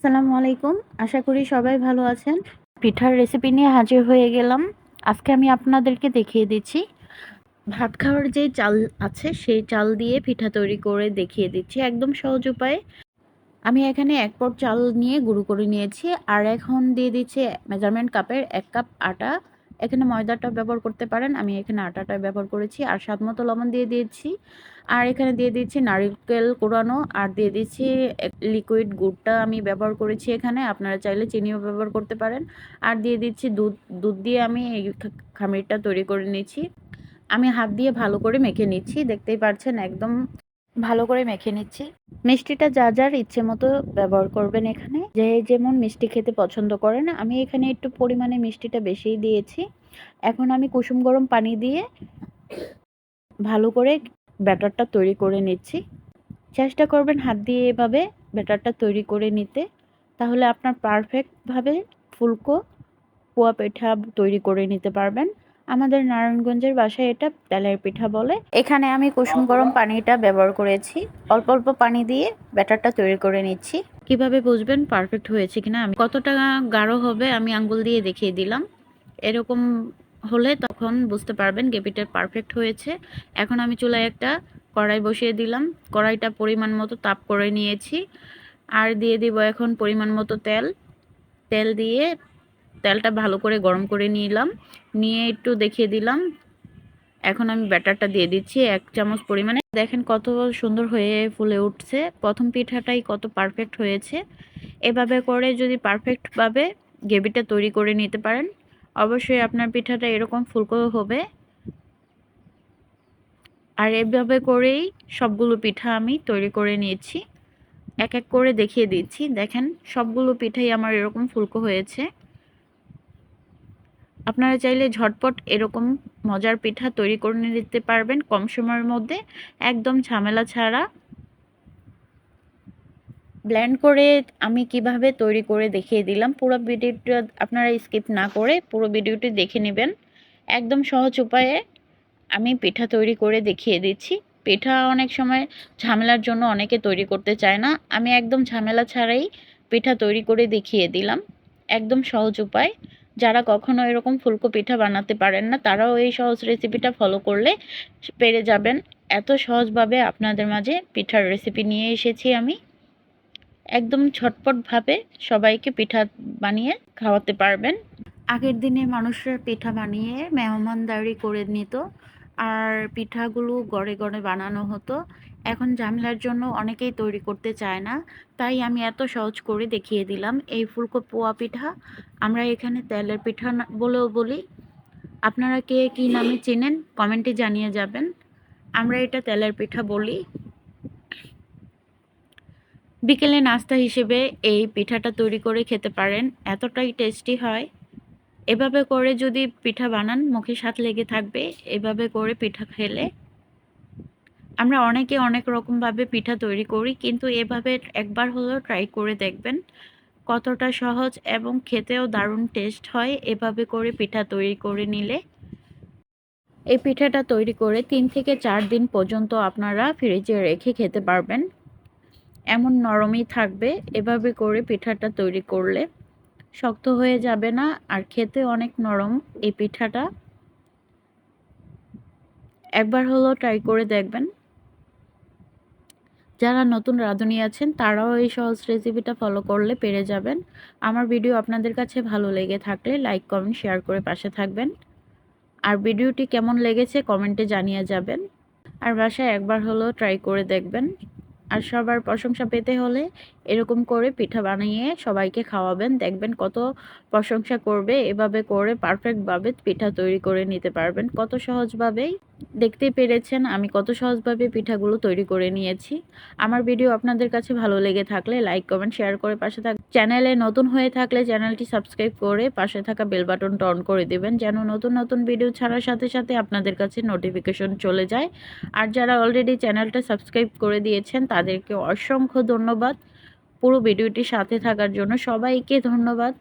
আসসালামু আলাইকুম। আশা করি সবাই ভালো আছেন। পিঠার রেসিপি নিয়ে হাজির হয়ে গেলাম। আজকে আমি আপনাদেরকে দেখিয়ে দিচ্ছি। ভাত খাওয়ার যে চাল আছে, সেই চাল দিয়ে পিঠা তৈরি করে দেখিয়ে দিচ্ছি একদম সহজ উপায়ে। আমি এখানে এক পট চাল নিয়ে গুঁড়ো করে নিয়েছি। আর এখন দিয়ে দিচ্ছি মেজারমেন্ট কাপের এক কাপ আটা। এখানে ময়দাটা ব্যবহার করতে পারেন। আমি এখানে আটাটা ব্যবহার করেছি। আর স্বাদ মতো লবণ দিয়ে দিয়েছি। আর এখানে দিয়ে দিচ্ছি নারিকেল কোরানো আর দিয়ে দিচ্ছি লিকুইড গুড়টা আমি ব্যবহার করেছি এখানে। আপনারা চাইলে চিনিও ব্যবহার করতে পারেন। আর দিয়ে দিচ্ছি দুধ। দুধ দিয়ে আমি এই খামিরটা তৈরি করে নিচ্ছি আমি হাত দিয়ে ভালো করে মেখে নিচ্ছি। দেখতেই পাচ্ছেন একদম ভালো করে মেখে নিচ্ছি। মিষ্টিটা যা যার ইচ্ছে মতো ব্যবহার করবেন এখানে। যে যেমন মিষ্টি খেতে পছন্দ করেন, আমি এখানে একটু পরিমাণে মিষ্টিটা বেশিই দিয়েছি। এখন আমি কুসুম গরম পানি দিয়ে ভালো করে ব্যাটারটা তৈরি করে নিচ্ছি। চেষ্টা করবেন হাত দিয়ে এভাবে ব্যাটারটা তৈরি করে নিতে। তাহলে আপনার পারফেক্টভাবে ফুলকো পোয়া পিঠা তৈরি করে নিতে পারবেন। আমাদের নারায়ণগঞ্জের বাসায় এটা তেলের পিঠা বলে। এখানে আমি কুসুম গরম পানিটা ব্যবহার করেছি। অল্প অল্প পানি দিয়ে ব্যাটারটা তৈরি করে নিচ্ছি। কীভাবে বুঝবেন পারফেক্ট হয়েছে কিনা? আমি কতটা গাঢ় হবে আমি আঙ্গুল দিয়ে দেখিয়ে দিলাম। এরকম হলে তখন বুঝতে পারবেন গেপিটা পারফেক্ট হয়েছে। এখন আমি চুলায় একটা কড়াই বসিয়ে দিলাম। কড়াইটা পরিমাণ মতো তাপ করে নিয়েছি। আর দিয়ে দিব এখন পরিমাণ মতো তেল। তেল দিয়ে তেলটা ভালো করে গরম করে নিলাম। নিয়ে একটু দেখিয়ে দিলাম। এখন আমি ব্যাটারটা দিয়ে দিচ্ছি এক চামচ পরিমাণে। দেখেন কত সুন্দর হয়ে ফুলে উঠছে। প্রথম পিঠাটাই কত পারফেক্ট হয়েছে। এভাবে করে যদি পারফেক্টভাবে গ্রেভিটা তৈরি করে নিতে পারেন, অবশ্যই আপনার পিঠাটা এরকম ফুলকো হবে। আর এভাবে করেই সবগুলো পিঠা আমি তৈরি করে নিয়েছি। এক এক করে দেখিয়ে দিচ্ছি। দেখেন সবগুলো পিঠাই আমার এরকম ফুলকো হয়েছে। আপনারা চাইলে ঝটপট এরকম মজার পিঠা তৈরি করে নিতে পারবেন কম সময়ের মধ্যে। একদম ঝামেলা ছাড়া। ব্ল্যান্ড করে আমি কীভাবে তৈরি করে দেখিয়ে দিলাম। পুরো ভিডিওটা আপনারা স্কিপ না করে পুরো ভিডিওটি দেখে নেবেন। একদম সহজ উপায়ে আমি পিঠা তৈরি করে দেখিয়ে দিচ্ছি। পিঠা অনেক সময় ঝামেলার জন্য অনেকে তৈরি করতে চায় না। আমি একদম ঝামেলা ছাড়াই পিঠা তৈরি করে দেখিয়ে দিলাম। একদম সহজ উপায়। যারা কখনো এরকম ফুলকো পিঠা বানাতে পারেন না, তারাও এই সহজ রেসিপিটা ফলো করলে পেরে যাবেন। এত সহজভাবে আপনাদের মাঝে পিঠার রেসিপি নিয়ে এসেছি আমি। একদম ছটপটভাবে সবাইকে পিঠা বানিয়ে খাওয়াতে পারবেন। আগের দিনে মানুষরা পিঠা বানিয়ে মেহমানদারি করে নিত। আর পিঠাগুলো গড়ে গড়ে বানানো হতো। এখন ঝামেলার জন্য অনেকেই তৈরি করতে চায় না, তাই আমি এত সহজ করে দেখিয়ে দিলাম এই ফুলকো পোয়া পিঠা। আমরা এখানে তেলের পিঠা বলেও বলি। আপনারা কে কী নামে চেনেন কমেন্টে জানিয়ে যাবেন। আমরা এটা তেলের পিঠা বলি। বিকেলে নাস্তা হিসেবে এই পিঠাটা তৈরি করে খেতে পারেন, এতটাই টেস্টি হয়। এভাবে করে যদি পিঠা বানান, মুখে স্বাদ লেগে থাকবে, এভাবে করে পিঠা খেলে আমরা অনেকে অনেক রকমভাবে পিঠা তৈরি করি, কিন্তু এভাবে একবার হলেও ট্রাই করে দেখবেন কতটা সহজ এবং খেতেও দারুণ টেস্ট হয় এভাবে করে পিঠা তৈরি করে নিলে। এই পিঠাটা তৈরি করে তিন থেকে চার দিন পর্যন্ত আপনারা ফ্রিজে রেখে খেতে পারবেন। এমন নরমই থাকবে এভাবে করে পিঠাটা তৈরি করলে। শক্ত হয়ে যাবে না আর খেতে অনেক নরম এই পিঠাটা। একবার হলো ট্রাই করে দেখবেন। যারা নতুন রাঁধুনি আছেন, তারাও এই সহজ রেসিপিটা ফলো করলে পেরে যাবেন। আমার ভিডিও আপনাদের কাছে ভালো লেগে থাকলে লাইক কমেন্ট শেয়ার করে পাশে থাকবেন। আর ভিডিওটি কেমন লেগেছে কমেন্টে জানিয়ে যাবেন। আর বাসায় একবার হলেও ট্রাই করে দেখবেন। আর সবার প্রশংসা পেতে হলে এরকম করে পিঠা বানিয়ে সবাইকে খাওয়াবেন। দেখবেন কত প্রশংসা করবে। এভাবে করে পারফেক্টভাবে পিঠা তৈরি করে নিতে পারবেন। কত সহজভাবেই। দেখতেই পেরেছেন, আমি কত সহজভাবে পিঠাগুলো তৈরি করে নিয়েছি। আমার ভিডিও আপনাদের কাছে ভালো লেগে থাকলে লাইক কমেন্ট শেয়ার করে পাশে থাক চ্যানেলে নতুন হয়ে থাকলে চ্যানেলটি সাবস্ক্রাইব করে পাশে থাকা বেল বাটনটা অন করে দেবেন। যেন নতুন নতুন ভিডিও ছাড়ার সাথে সাথে আপনাদের কাছে নোটিফিকেশন চলে যায়। আর যারা অলরেডি চ্যানেলটা সাবস্ক্রাইব করে দিয়েছেন, তাদেরকে অসংখ্য ধন্যবাদ। পুরো ভিডিওটি সাথে থাকার জন্য সবাইকে ধন্যবাদ।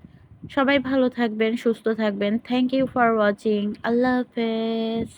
সবাই ভালো থাকবেন, সুস্থ থাকবেন। থ্যাংক ইউ ফর ওয়াচিং আল্লাহ হাফেজ।